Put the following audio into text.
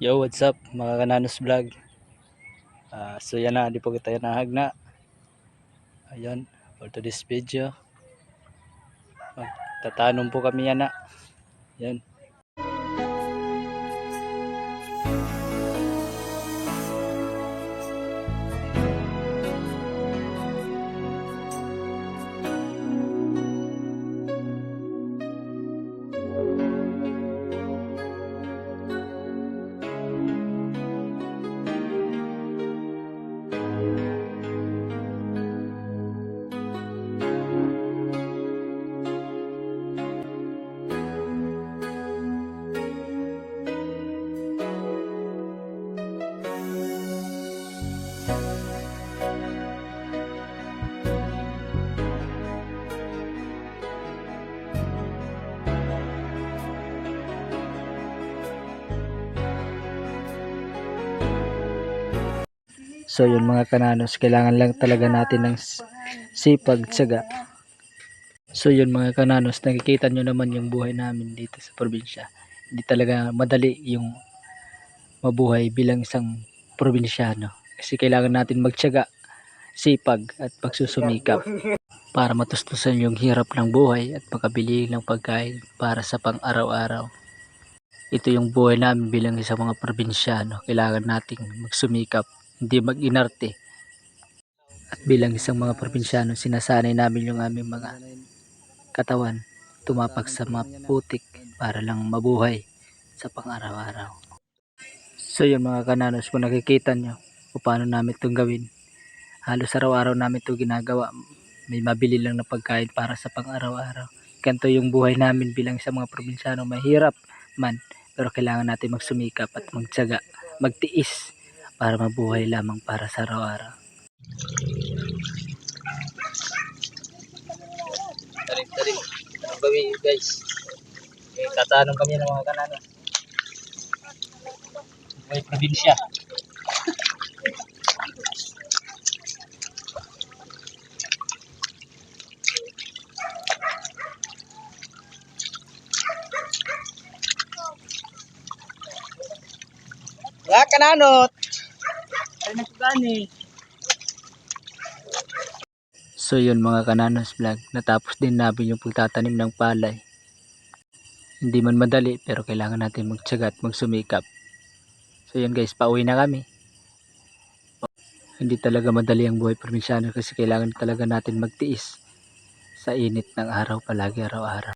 Yo, what's up mga kananos vlog. Ah, so yan na, di po kita nahag na. Ayun, for today's video. Tatanong po kami yan na. Yan. So yun mga kananos, kailangan lang talaga natin ng sipag, tsaga. So yun mga kananos, nakikita nyo naman yung buhay namin dito sa probinsya. Hindi talaga madali yung mabuhay bilang isang probinsyano. Kasi kailangan natin magtyaga, sipag at pagsusumikap para matustusan yung hirap ng buhay at makabili ng pagkain para sa pang-araw-araw. Ito yung buhay namin bilang isang mga probinsyano. Kailangan nating magsumikap, hindi mag-inarte. At bilang isang mga probinsyano, sinasanay namin yung aming mga katawan tumapak sa mga putik para lang mabuhay sa pang-araw-araw. So yun mga kananos, kung nakikita nyo kung paano namin itong gawin. Halos araw-araw namin ito ginagawa. May mabili lang na pagkain para sa pang-araw-araw. Ganito yung buhay namin bilang sa mga probinsyano. Mahirap man, pero kailangan natin magsumikap at magtyaga, magtiis para mabuhay lamang para sa araw-araw. Tarik-tarik. Ang gawin guys. Eh, tatanong kami ng mga kanano. May probinsya. Wala ka Ay nagkugani. So yun mga kananos vlog, natapos din namin yung pagtatanim ng palay. Hindi man madali pero kailangan natin magtyaga at magsumikap. So yun guys, pauwi na kami. Hindi talaga madali ang buhay probinsyano kasi kailangan talaga natin magtiis sa init ng araw palagi araw-araw.